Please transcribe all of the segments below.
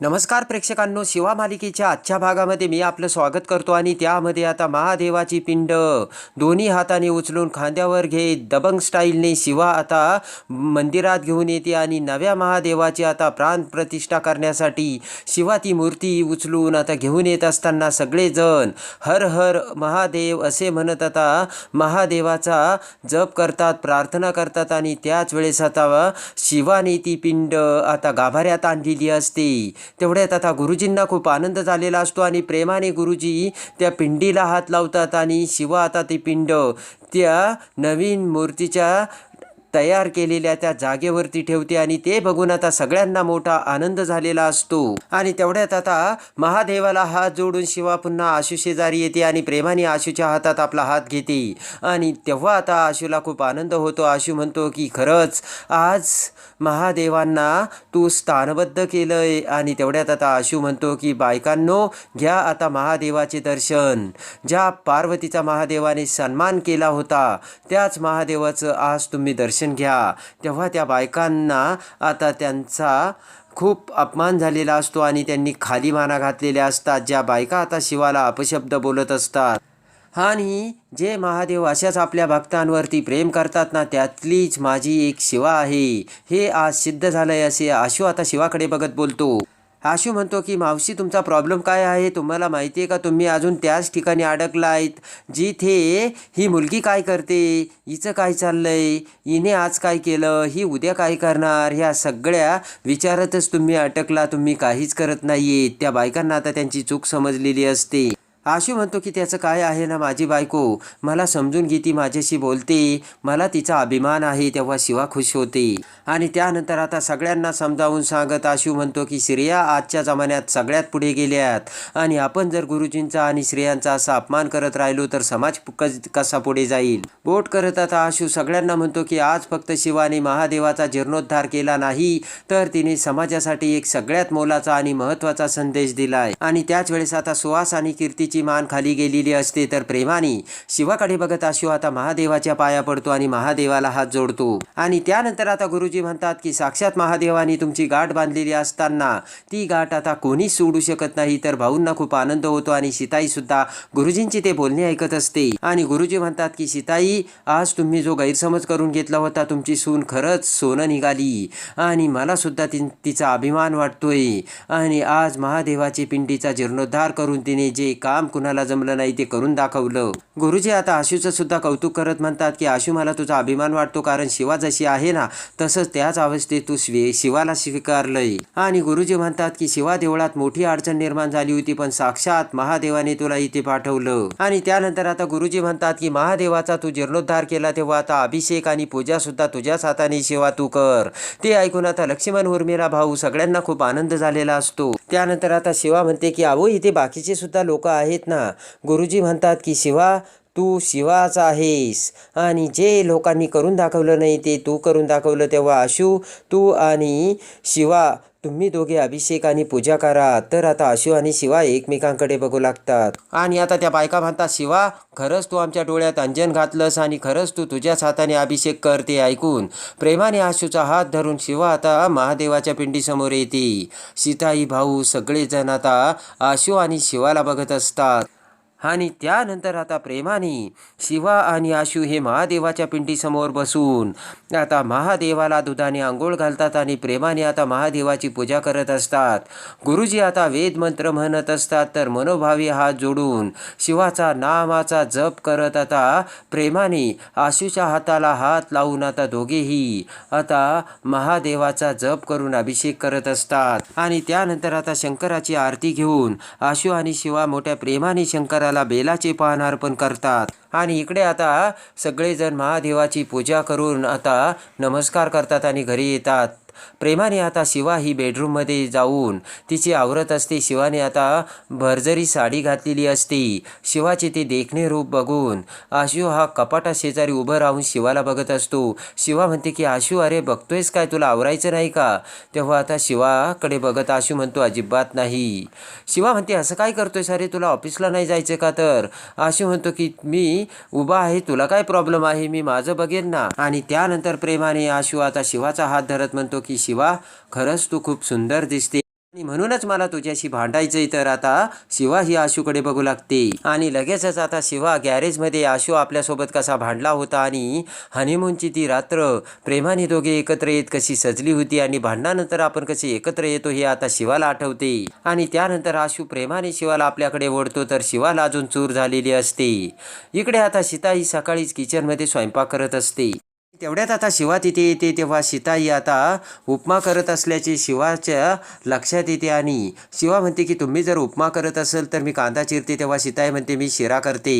नमस्कार प्रेक्षकांनो शिवा मालिकेच्या आजच्या भागामध्ये मी आपलं स्वागत करतो आणि त्यामध्ये आता महादेवाची पिंड. दोन्ही हाताने उचलून खांद्यावर घेत दबंग स्टाईलने शिवा आता मंदिरात घेऊन येते आणि नव्या महादेवाची आता प्राण प्रतिष्ठा करण्यासाठी शिवा ती मूर्ती उचलून आता घेऊन येत असताना सगळेजण हर हर महादेव असे म्हणत आता महादेवाचा जप करतात प्रार्थना करतात आणि त्याच वेळेस आता शिवाने ती पिंड आता गाभाऱ्यात आणलेली असते. तेवढ्यात आता गुरुजींना खूप आनंद झालेला असतो आणि प्रेमाने गुरुजी त्या पिंडीला हात लावतात आणि शिवा आता ती पिंड त्या नवीन मूर्तीच्या तयार केलेल्या त्या जागेवरती ठेवते आणि ते बघून आता सगळ्यांना मोठा आनंद झालेला असतो. आणि तेवढ्यात आता महादेवाला हात जोडून शिवा पुन्हा आशू शेजारी येते आणि प्रेमाने आशूच्या हातात आपला हात घेते. आणि तेव्हा आता आशूला खूप आनंद होतो. आशू म्हणतो की खरंच आज महादेवांना तू स्थानबद्ध केलंय. आणि तेवढ्यात आता आशू म्हणतो की बायकांनो घ्या आता महादेवाचे दर्शन. ज्या पार्वतीचा महादेवाने सन्मान केला होता त्याच महादेवाचं आज तुम्ही दर्शन घ्या. तेव्हा त्या बायकांना आता त्यांचा खूप अपमान झालेला असतो आणि त्यांनी खाली माना घातलेल्या असतात. ज्या बायका आता शिवाला अपशब्द बोलत असतात. आणि जे महादेव अशाच आपल्या भक्तांवरती प्रेम करतात ना त्यातलीच माझी एक शिवा आहे. हे आज सिद्ध झालंय असे आशू आता शिवाकडे बघत बोलतो. आशू म्हणतो की मावशी तुमचा प्रॉब्लेम काय आहे? तुम्हाला माहिती आहे का? तुम्ही अजून त्याच ठिकाणी अडकलायत. जिथे ही मुलगी काय करते? हिचं काय चाललंय? हिने आज काय केलं? ही उद्या काय करणार? ह्या सगळ्या विचारातच तुम्ही अटकला. तुम्ही काहीच करत नाही त्या बायकांना आता त्यांची चूक समजलेली असते. आशू म्हणतो की त्याचं काय आहे ना माझी बायको? मला समजून घेती माझ्याशी बोलते. मला तिचा अभिमान आहे तेव्हा शिवा खुश होते. आणि त्यानंतर आता सगळ्यांना समजावून सांगत आशू म्हणतो की श्रेया आजच्या जमान्यात सगळ्यात पुढे गेल्यात. आणि आपण जर गुरुजींचा आणि स्त्रियांचा असा अपमान करत राहिलो तर समाज कसा पुढे जाईल? बोट करत आता आशू सगळ्यांना म्हणतो की आज फक्त शिवाने महादेवाचा जीर्णोद्धार केला नाही तर तिने समाजासाठी एक सगळ्यात मोलाचा आणि महत्त्वाचा संदेश दिलाय. आणि त्याच वेळेस आता सुहास आणि कीर्तीची मान खाली गेलेली असते तर प्रेमाने शिवाकडे बघत आशू आता महादेवाच्या पाया पडतो आणि महादेवाला हात जोडतो. आणि त्यानंतर आता गुरुजी म्हणतात की साक्षात महादेवाने तुमची गाठ बांधलेली असताना ती गाठ आता कोणीच सोडू शकत नाही तर भाऊंना खूप आनंद होतो आणि सीताई सुद्धा गुरुजींची ते बोलणे ऐकत असते. आणि गुरुजी म्हणतात की सीताई आज तुम्ही जो गैरसमज करून घेतला होता तुमची सून खरंच सोनं निघाली. आणि मला सुद्धा ति तिचा अभिमान वाटतोय. आणि आज महादेवाची पिंडीचा जीर्णोद्धार करून तिने जे काम कुणाला जमलं नाही ते करून दाखवलं. गुरुजी आता आशूचं सुद्धा कौतुक करत म्हणतात की आशू मला तुझा अभिमान वाटतो कारण शिवा जशी आहे ना तसंच त्याच अवस्थेत तू शिवाला स्वीकारलंय. आणि गुरुजी म्हणतात की शिवा देवळात मोठी अडचण निर्माण झाली होती पण साक्षात महादेवाने तुला इथे पाठवलं. आणि त्यानंतर आता गुरुजी म्हणतात की महादेवाचा तू जीर्णोद्धार केला तेव्हा आता अभिषेक आणि पूजा सुद्धा तुझ्याच हाताने शिवा तू कर. ते ऐकून आता लक्ष्मण उर्मिला भाऊ सगळ्यांना खूप आनंद झालेला असतो. त्यानंतर आता शिवा म्हणते की अहो इथे बाकीचे सुद्धा लोक आहेत ना. गुरुजी म्हणतात की शिवा तू शिवाच आहेस. आणि जे लोकांनी करून दाखवलं नाही ते तू करून दाखवलं तेव्हा आशू तू आणि शिवा तुम्ही दोघे अभिषेक आणि पूजा करा. तर आता आशू आणि शिवा एकमेकांकडे बघू लागतात. आणि आता त्या बायका म्हणतात शिवा खरंच तू आमच्या डोळ्यात अंजन घातलंस आणि खरंच तू तुझ्याच हाताने अभिषेक करते ऐकून. प्रेमाने आशूचा हात धरून शिवा आता महादेवाच्या पिंडीसमोर येते. सीताई भाऊ सगळेजण आता आशू आणि शिवाला बघत असतात. आणि त्यानंतर आता प्रेमाने शिवा आणि आशू हे महादेवाच्या पिंडीसमोर बसून आता महादेवाला दुधाने आंघोळ घालतात आणि प्रेमाने आता महादेवाची पूजा करत असतात. गुरुजी आता वेद मंत्र म्हणत असतात तर मनोभावी हात जोडून शिवाचा नामाचा जप करत आता प्रेमाने आशूच्या हाताला हात लावून आता दोघेही आता महादेवाचा जप करून अभिषेक करत असतात. आणि त्यानंतर आता शंकराची आरती घेऊन आशू आणि शिवा मोठ्या प्रेमाने शंकराला बेलाचे पान अर्पण करतात. आणि इकडे आता सगळेजण महादेवाची पूजा करून आता नमस्कार करतात आणि घरी येतात. प्रेमाने आता शिवा ही बेडरूममध्ये जाऊन तिची आवरत असते. शिवाने आता भरजरी साडी घातलेली असते. शिवाचे ते देखणे रूप बघून आशू हा कपाटा शेजारी उभं राहून शिवाला बघत असतो. शिवा म्हणते की आशू अरे बघतोयस काय? तुला आवरायचं नाही का? तेव्हा आता शिवाकडे बघत आशू म्हणतो अजिबात नाही. शिवा म्हणते असं काय करतोयस? अरे तुला ऑफिसला नाही जायचं का तर? आशू म्हणतो की मी उभा आहे. तुला काय प्रॉब्लेम आहे? मी माझं बघेन ना. आणि त्यानंतर प्रेमाने आशू आता शिवाचा हात धरत म्हणतो की शिवा खरंच तू खूप सुंदर दिसते आणि म्हणूनच मला तुझ्याशी भांडायचंय तर आता शिवा ही आशूकडे बघू लागते. आणि लगेचच आता शिवा गॅरेजमध्ये आशू आपल्यासोबत कसा भांडला होता आणि हनीमूनची ती रात्र प्रेमाने दोघे एकत्र येत कशी सजली होती आणि भांडणानंतर आपण कसे एकत्र येतो हे आता शिवाला आठवते. आणि त्यानंतर आशू प्रेमाने शिवाला आपल्याकडे ओढतो तर शिवाला अजून चूर झालेली असते. इकडे आता सीता ही सकाळीच किचनमध्ये स्वयंपाक करत असते. तेवढ्यात आता शिवा तिथे येते तेव्हा सीताई आता उपमा करत असल्याचे शिवाच्या लक्षात येते आणि शिवा म्हणते की तुम्ही जर उपमा करत असेल तर मी कांदा चिरते तेव्हा सीताई म्हणते मी शिरा करते.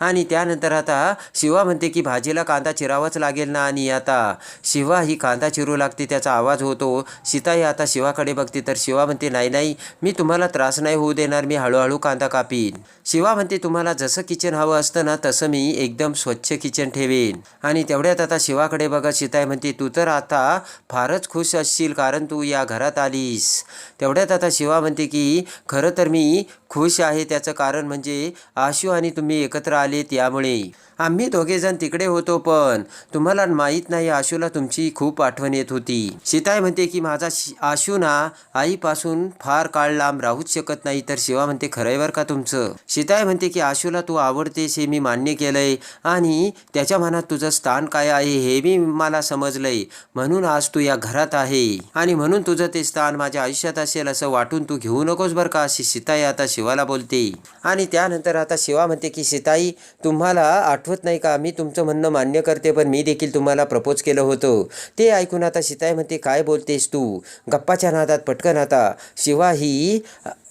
आणि त्यानंतर आता शिवा म्हणते की भाजीला कांदा चिरावाच लागेल ना? आणि आता शिवा ही कांदा चिरू लागते त्याचा आवाज होतो. सीताई आता शिवाकडे बघते तर शिवा म्हणते नाही नाही मी तुम्हाला त्रास नाही होऊ देणार मी हळूहळू कांदा कापीन. शिवा म्हणते तुम्हाला जसं किचन हवं असतं ना तसं मी एकदम स्वच्छ किचन ठेवेन. आणि तेवढ्यात आता शिवा देवाकडे बघत सीताई म्हणते तू तर आता फारच खुश असशील कारण तू या घरात आलीस. तेवढ्यात आता शिवा म्हणते की खरं तर मी खुश आहे. त्याचं कारण म्हणजे आशू आणि तुम्ही एकत्र आलेत यामुळे आम्ही दोघेजण तिकडे होतो पण तुम्हाला माहीत नाही आशूला तुमची खूप आठवण येत होती. सीताय म्हणते की माझा शि- आशू ना आईपासून फार काळ लांब राहूच शकत नाही. तर शिवा म्हणते खरंय बर का तुमचं? सीताय म्हणते की आशूला तू आवडतेस हे मी मान्य केलंय. आणि त्याच्या मनात तुझं स्थान काय आहे हे मी मला समजलंय. म्हणून आज तू या घरात आहे. आणि म्हणून तुझं ते स्थान माझ्या आयुष्यात असेल असं वाटून तू घेऊ नकोस बरं का? अशी सीताय आता शिवाला बोलते. आणि त्यानंतर आता शिवा म्हणते की सीताई तुम्हाला आठवत नाही का? मी तुमचं म्हणणं मान्य करते पण मी देखील तुम्हाला प्रपोज केलं होतं. ते ऐकून आता सीताई म्हणते काय बोलतेस तू? गप्पाच्या नादात पटकन आता. शिवा ही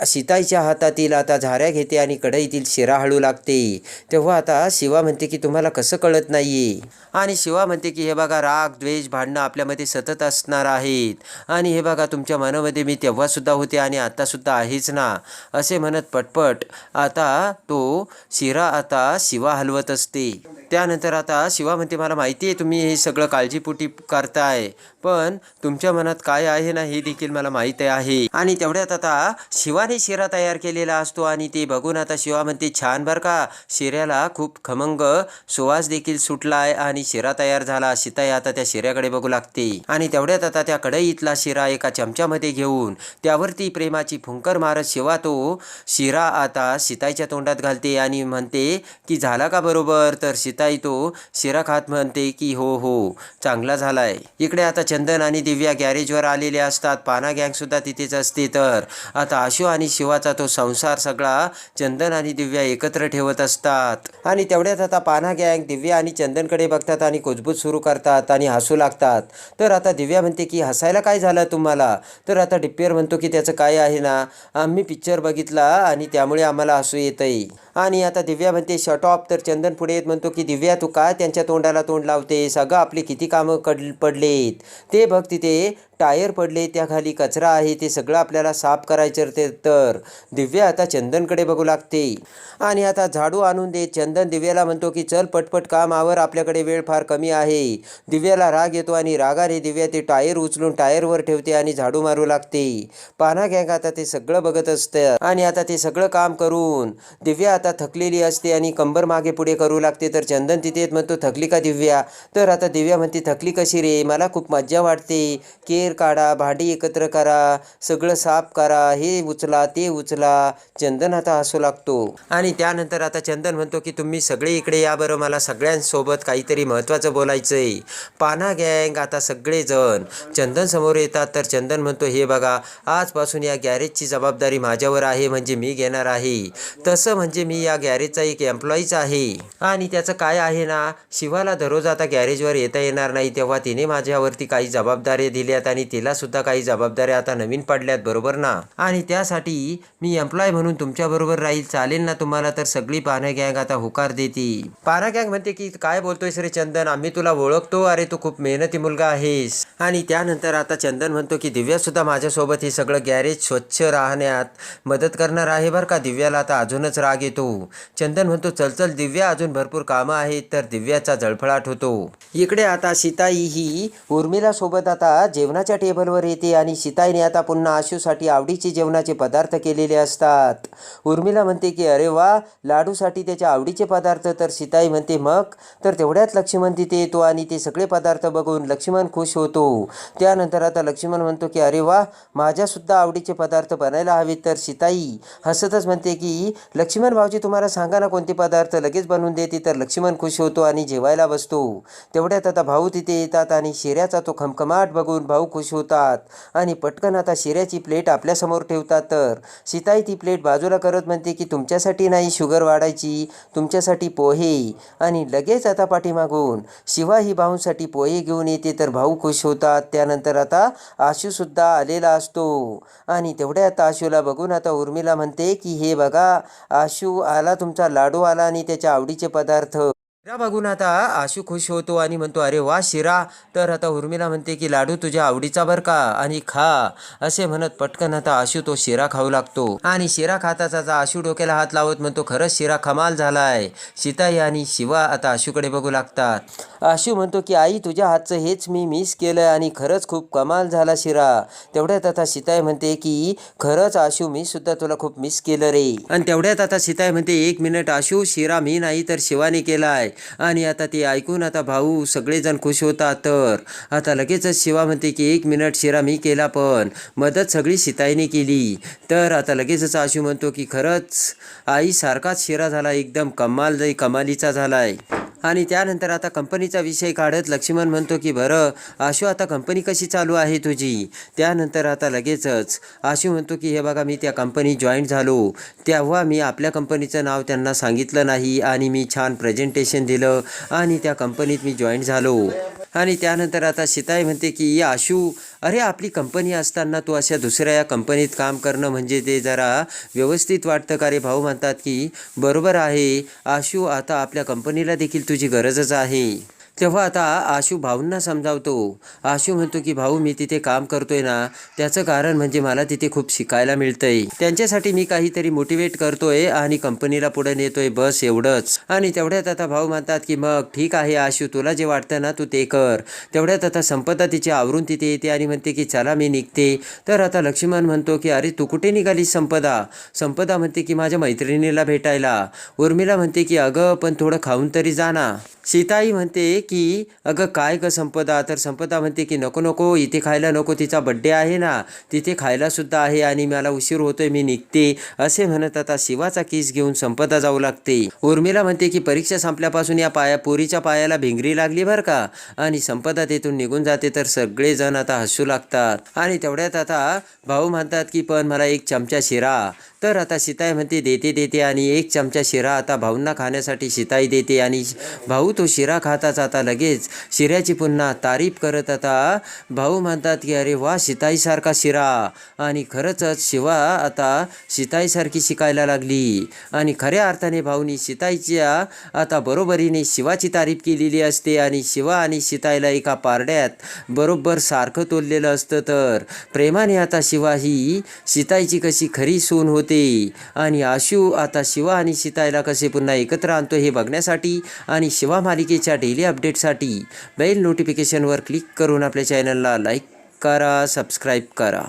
सीताईच्या हातातील आता झाऱ्या घेते आणि कढईतील शिरा हळू लागते. तेव्हा आता शिवा म्हणते की तुम्हाला कसं कळत नाही आणि शिवा म्हणते की हे बघा राग द्वेष भांडणं आपल्यामध्ये सतत असणार आहेत. आणि हे बघा तुमच्या मनामध्ये मी तेव्हासुद्धा होते आणि आत्तासुद्धा आहेच ना? असे म्हणत पटपट आता तो शिरा आता शिवा हलवत असते. त्यानंतर आता शिवा म्हणते मला माहिती आहे तुम्ही हे सगळं काळजीपोटी करताय पण तुमच्या मनात काय आहे ना हे देखील मला माहीत आहे. आणि तेवढ्यात आता शिवाने शिरा तयार केलेला असतो आणि ते बघून आता शिवा म्हणते छान बरं का शिऱ्याला खूप खमंग सुवास देखील सुटला आहे आणि शिरा तयार झाला सीताई आता त्या शिऱ्याकडे बघू लागते. आणि तेवढ्यात आता त्या कढईतला शिरा एका चमच्यामध्ये घेऊन त्यावरती प्रेमाची फुंकर मारत शिवा तो शिरा आता सीताईच्या तोंडात घालते आणि म्हणते की झाला का बरोबर? तर सीताई तो शिरा खात म्हणते की हो हो चांगला झालाय. इकडे आता चंदन आणि दिव्या गॅरेजवर आलेले असतात. पाना गँग सुद्धा तिथेच असते. तर आता आशू आणि शिवाचा तो संसार सगळा चंदन आणि दिव्या एकत्र ठेवत असतात. आणि तेवढ्यात आता पाना गँग दिव्या आणि चंदनकडे बघतात आणि कुजबूज सुरू करतात आणि हसू लागतात. तर आता दिव्या म्हणते की हसायला काय झालं तुम्हाला? तर आता डिप्पियर म्हणतो की त्याचं काय आहे ना? आम्ही पिक्चर बघितला आणि त्यामुळे आम्हाला हसू येतंय. आणि आता दिव्या म्हणते शट ऑफ तर चंदन पुढे येत म्हणतो की दिव्या तू काय त्यांच्या तोंडाला तोंड लावते सगळं आपले किती कामं कड पडलेत. ते बघ तिथे टायर पडले त्याखाली कचरा आहे ते सगळं आपल्याला साफ करायचं ते तर. दिव्या आता चंदनकडे बघू लागते. आणि आता झाडू आणून देत चंदन दिव्याला म्हणतो की चल पटपट काम आवर आपल्याकडे वेळ फार कमी आहे. दिव्याला राग येतो आणि रागाने दिव्या ते टायर उचलून टायरवर ठेवते आणि झाडू मारू लागते. पाना गँग आता ते सगळं बघत असतं. आणि आता ते सगळं काम करून दिव्या आता थकलेली असते आणि कंबर मागे पुढे करू लागते. तर चंदन तिथे येत म्हणतो थकली का दिव्या? तर आता दिव्या म्हणते थकली कशी रे? मला खूप मज्जा वाटते. की बाहेर काढा भांडी एकत्र करा सगळं साफ करा हे उचला ते उचला चंदन आता हसू लागतो. आणि त्यानंतर आता चंदन म्हणतो की तुम्ही सगळे इकडे या बरं मला सगळ्यांसोबत काहीतरी महत्त्वाचं बोलायचंय. पाना गँग आता सगळेजण. चंदन समोर येतात तर चंदन म्हणतो हे बघा आजपासून या गॅरेजची जबाबदारी माझ्यावर आहे म्हणजे मी घेणार आहे. तसं म्हणजे मी या गॅरेजचा एक एम्प्लॉईच आहे. आणि त्याचं काय आहे ना शिवाला दररोज आता गॅरेजवर येता येणार नाही तेव्हा तिने माझ्यावरती काही जबाबदाऱ्या दिल्यात आणि तिला सुद्धा काही जबाबदाऱ्या आता नवीन पडल्यात बरोबर ना? आणि त्यासाठी मी एम्प्लॉय म्हणून तुमच्याबरोबर राहील चालेल ना तुम्हाला? तर सगळी पाना गँग आता होकार देते. पाना गँग म्हणते की काय बोलतोयस रे चंदन? आम्ही तुला ओळखतो. अरे तू खूप मेहनती मुलगा आहेस. आणि त्यानंतर आता चंदन म्हणतो की दिव्या सुद्धा माझ्यासोबत हे सगळं गॅरेज स्वच्छ राहण्यात मदत करणार आहे बरं का? दिव्याला आता अजूनच राग येतो. चंदन म्हणतो चल चल दिव्या अजून भरपूर कामं आहेत तर दिव्याचा जळफळाट होतो. इकडे आता सीताई ही उर्मिला सोबत आता जेवणाची जेवणाच्या टेबलवर येते आणि सीताईने आता पुन्हा आशूसाठी आवडीचे जेवणाचे पदार्थ केलेले असतात. उर्मिला म्हणते की अरे वा लाडूसाठी त्याच्या आवडीचे पदार्थ. तर सीताई म्हणते मग? तर तेवढ्यात लक्ष्मण तिथे येतो आणि ते सगळे पदार्थ बघून लक्ष्मण खुश होतो. त्यानंतर आता लक्ष्मण म्हणतो की अरे वा माझ्यासुद्धा आवडीचे पदार्थ बनायला हवेत. तर सीताई हसतच म्हणते की लक्ष्मण भाऊजी तुम्हाला सांगा ना कोणते पदार्थ लगेच बनवून देते. तर लक्ष्मण खुश होतो आणि जेवायला बसतो. तेवढ्यात आता भाऊ तिथे येतात आणि शिऱ्याचा तो खमखमाट बघून भाऊ खुश होतात. आणि पटकन आता शिऱ्याची प्लेट आपल्यासमोर ठेवतात तर. सीताई ती प्लेट बाजूला करत म्हणते की तुमच्यासाठी नाही शुगर वाढायची तुमच्यासाठी पोहे. आणि लगेच आता पाठीमागून शिवा ही भाऊंसाठी पोहे घेऊन येते तर भाऊ खुश होतात. त्यानंतर आता आशूसुद्धा आलेला असतो. आणि तेवढ्या आता आशूला बघून आता उर्मिला म्हणते की हे बघा आशू आला तुमचा लाडू आला आणि त्याच्या आवडीचे पदार्थ. शिरा बघून आता आशू खुश होतो आणि म्हणतो अरे वा शिरा. तर आता उर्मिला म्हणते की लाडू तुझ्या आवडीचा बर का? आणि खा. असे म्हणत पटकन आता आशू तो शिरा खाऊ लागतो. आणि शिरा खाताच आता आशू डोक्याला हात लावत म्हणतो खरंच शिरा कमाल झालाय. सीताई आणि शिवा आता आशूकडे बघू लागतात. आशू म्हणतो की आई तुझ्या हातचं हेच मी मिस केलं आणि खरंच खूप कमाल झाला शिरा. तेवढ्यात आता सीताई म्हणते की खरंच आशू मी सुद्धा तुला खूप मिस केलं रे. आणि तेवढ्यात आता सीताई म्हणते एक मिनिट आशू शिरा मी नाही तर शिवाने केलाय. आणि आता ते ऐकून आता भाऊ सगळेजण खुश होता तर. आता लगेचच शिवा म्हणते की एक मिनिट शिरा मी केला पण. मदत सगळी सीताईने केली. तर आता लगेचच आशू म्हणतो की खरंच आई सारखाच शिरा झाला एकदम कमाल जाई कमालीचा झालाय. आणि त्यानंतर आता कंपनीचा विषय काढत लक्ष्मण म्हणतो की बरं आशू आता कंपनी कशी चालू आहे तुझी? त्यानंतर आता लगेचच आशू म्हणतो की हे बघा मी त्या कंपनीत जॉईन झालो. तेव्हा मी आपल्या कंपनीचं नाव त्यांना सांगितलं नाही आणि मी छान प्रेझेंटेशन दिलं आणि त्या कंपनीत मी जॉईन झालो. आणि त्यानंतर आता सीताई म्हणते की आशू अरे आपली कंपनी असताना तू अशा दुसऱ्या या कंपनीत काम करणं म्हणजे ते जरा व्यवस्थित वाटतं का रे? भाऊ म्हणतात की बरोबर आहे. आशू आता आपल्या कंपनीला देखील तुझी गरजच आहे. तेव्हा आता आशू भाऊंना समजावतो. आशू म्हणतो की भाऊ मी तिथे काम करतोय ना. त्याचं कारण म्हणजे मला तिथे खूप शिकायला मिळतंय. त्यांच्यासाठी मी काहीतरी मोटिवेट करतोय आणि कंपनीला पुढे नेतोय. बस एवढंच. आणि तेवढ्यात आता भाऊ म्हणतात की मग ठीक आहे आशू तुला जे वाटतं ना तू ते कर. तेवढ्यात आता संपदा तिचे आवरून तिथे येते आणि म्हणते की चला मी निघते. तर आता लक्ष्मण म्हणतो की अरे तू कुठे निघालीस संपदा? संपदा म्हणते की माझ्या मैत्रिणीला भेटायला. उर्मिला म्हणते की अगं पण थोडं खाऊन तरी जा ना. सीताई म्हणते की अगं काय ग संपदा? तर संपदा म्हणते की नको नको इथे खायला नको तिचा बड्डे आहे ना. तिथे खायला सुद्धा आहे आणि मला उशीर होतोय मी निघते. असे म्हणत आता शिवाचा किस घेऊन संपदा जाऊ लागते. उर्मिला म्हणते की परीक्षा संपल्यापासून या पाया पोरीच्या पायाला भिंगरी लागली बरं का? आणि संपदा तेथून निघून जाते तर सगळेजण आता हसू लागतात. आणि तेवढ्यात आता भाऊ म्हणतात की पण मला एक चमचा शिरा. तर आता सीताई म्हणते देते देते आणि एक चमचा शिरा आता भाऊंना खाण्यासाठी सीताई देते आणि भाऊ तो शिरा खाताच आता लगेच. शिऱ्याची पुन्हा तारीफ करत आता भाऊ म्हणतात की अरे वा सीताईसारखा शिरा. आणि खरंच शिवा आता सीताईसारखी शिकायला लागली. आणि खऱ्या अर्थाने भाऊनी सीताईच्या आता बरोबरीने शिवाची तारीफ केलेली असते आणि शिवा आणि सीताईला एका पारड्यात बरोबर सारखं तोललेलं असतं तर. प्रेमाने आता शिवा ही सीताईची कशी खरी सून होते आणि आशू आता शिवा आणि सीताईला कसे पुन्हा एकत्र आणतो हे बघण्यासाठी आणि शिवा मालिकेच्या डेली अपडेटसाठी बेल नोटिफिकेशनवर क्लिक करून आपल्या चॅनलला लाईक करा सबस्क्राईब करा.